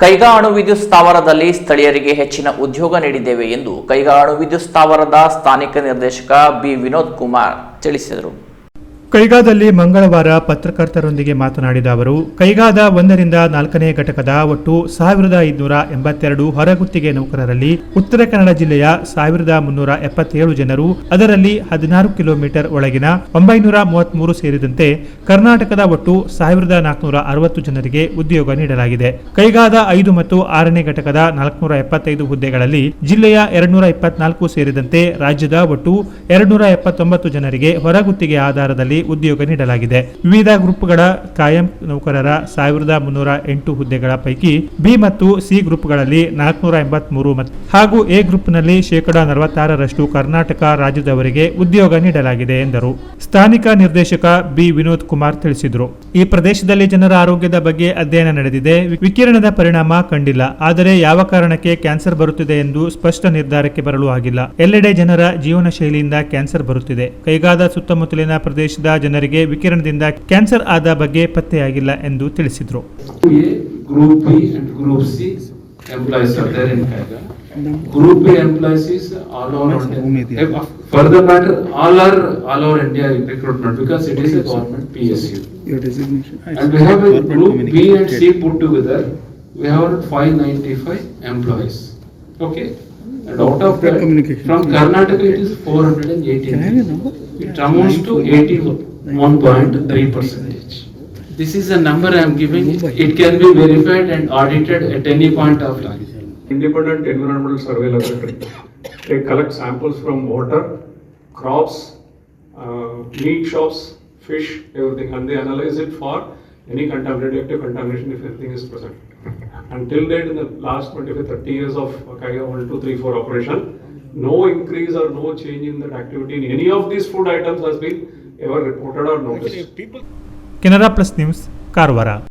ಕೈಗಾ ಅಣು ವಿದ್ಯುತ್ ಸ್ಥಾವರದಲ್ಲಿ ಸ್ಥಳೀಯರಿಗೆ ಹೆಚ್ಚಿನ ಉದ್ಯೋಗ ನೀಡಿದ್ದೇವೆ ಎಂದು ಕೈಗಾ ಅಣು ವಿದ್ಯುತ್ ಸ್ಥಾವರದ ಸ್ಥಾನಿಕ ನಿರ್ದೇಶಕ ಬಿ. ವಿನೋದ್ ಕುಮಾರ್ ತಿಳಿಸಿದರು. ಕೈಗಾದಲ್ಲಿ ಮಂಗಳವಾರ ಪತ್ರಕರ್ತರೊಂದಿಗೆ ಮಾತನಾಡಿದ ಅವರು, ಕೈಗಾದ ಒಂದರಿಂದ ನಾಲ್ಕನೇ ಘಟಕದ ಒಟ್ಟು ಸಾವಿರದ ಐದುನೂರ ಎಂಬತ್ತೆರಡು ಹೊರಗುತ್ತಿಗೆ ನೌಕರರಲ್ಲಿ ಉತ್ತರ ಕನ್ನಡ ಜಿಲ್ಲೆಯ ಸಾವಿರದ ಮುನ್ನೂರ ಎಪ್ಪತ್ತೇಳು ಜನರು, ಅದರಲ್ಲಿ ಹದಿನಾರು ಕಿಲೋಮೀಟರ್ ಒಳಗಿನ ಒಂಬೈನೂರ ಮೂವತ್ಮೂರು ಸೇರಿದಂತೆ ಕರ್ನಾಟಕದ ಒಟ್ಟು ಸಾವಿರದ ನಾಲ್ಕುನೂರ ಅರವತ್ತು ಜನರಿಗೆ ಉದ್ಯೋಗ ನೀಡಲಾಗಿದೆ. ಕೈಗಾದ ಐದು ಮತ್ತು ಆರನೇ ಘಟಕದ ನಾಲ್ಕುನೂರ ಎಪ್ಪತ್ತೈದು ಹುದ್ದೆಗಳಲ್ಲಿ ಜಿಲ್ಲೆಯ ಎರಡ್ನೂರ ಇಪ್ಪತ್ನಾಲ್ಕು ಸೇರಿದಂತೆ ರಾಜ್ಯದ ಒಟ್ಟು ಎರಡ್ನೂರ ಎಪ್ಪತ್ತೊಂಬತ್ತು ಜನರಿಗೆ ಹೊರಗುತ್ತಿಗೆ ಆಧಾರದಲ್ಲಿ ಉದ್ಯೋಗ ನೀಡಲಾಗಿದೆ. ವಿವಿಧ ಗ್ರೂಪ್ಗಳ ಕಾಯಂ ನೌಕರರ ಸಾವಿರದ ಮುನ್ನೂರ ಎಂಟು ಹುದ್ದೆಗಳ ಪೈಕಿ ಬಿ ಮತ್ತು ಸಿ ಗ್ರೂಪ್ಗಳಲ್ಲಿ ನಾಲ್ಕುನೂರ ಎಂಬತ್ಮೂರು ಹಾಗೂ ಎ ಗ್ರೂಪ್ನಲ್ಲಿ ಶೇಕಡಾ ನಲವತ್ತಾರರಷ್ಟು ಕರ್ನಾಟಕ ರಾಜ್ಯದವರಿಗೆ ಉದ್ಯೋಗ ನೀಡಲಾಗಿದೆ ಎಂದರು. ಸ್ಥಾನಿಕ ನಿರ್ದೇಶಕ ಬಿ ವಿನೋದ್ ಕುಮಾರ್ ತಿಳಿಸಿದರು. ಈ ಪ್ರದೇಶದಲ್ಲಿ ಜನರ ಆರೋಗ್ಯದ ಬಗ್ಗೆ ಅಧ್ಯಯನ ನಡೆದಿದೆ. ವಿಕಿರಣದ ಪರಿಣಾಮ ಕಂಡಿಲ್ಲ. ಆದರೆ ಯಾವ ಕಾರಣಕ್ಕೆ ಕ್ಯಾನ್ಸರ್ ಬರುತ್ತಿದೆ ಎಂದು ಸ್ಪಷ್ಟ ನಿರ್ಧಾರಕ್ಕೆ ಬರಲು ಆಗಿಲ್ಲ. ಎಲ್ಲೆಡೆ ಜನರ ಜೀವನ ಶೈಲಿಯಿಂದ ಕ್ಯಾನ್ಸರ್ ಬರುತ್ತಿದೆ. ಕೈಗಾದ ಸುತ್ತಮುತ್ತಲಿನ ಪ್ರದೇಶದ ಜನರಿಗೆ ವಿಕಿರಣದಿಂದ ಕ್ಯಾನ್ಸರ್ ಆದ ಬಗ್ಗೆ ಪತ್ತೆಯಾಗಿಲ್ಲ ಎಂದು ತಿಳಿಸಿದರು. All all India recruited because it is government PSU. Your ಡಿಸ ิก nation B Okay? And out of that, from Karnataka it is four hundred and Can I have your eighteen. number? It amounts to eighty-one point three percentage. This is a number I am giving, it can be verified and audited at any point of time. Independent Environmental Survey Laboratory. They collect samples from water, crops, uh, meat shops, fish, everything, and they analyze it for any radioactive contamination if anything is present. Until date, in the last 25 30 years of Kaiga 1234 operation, no increase or no change in that activity in any of these food items has been ever reported or noticed. Canada Plus News, Karwara.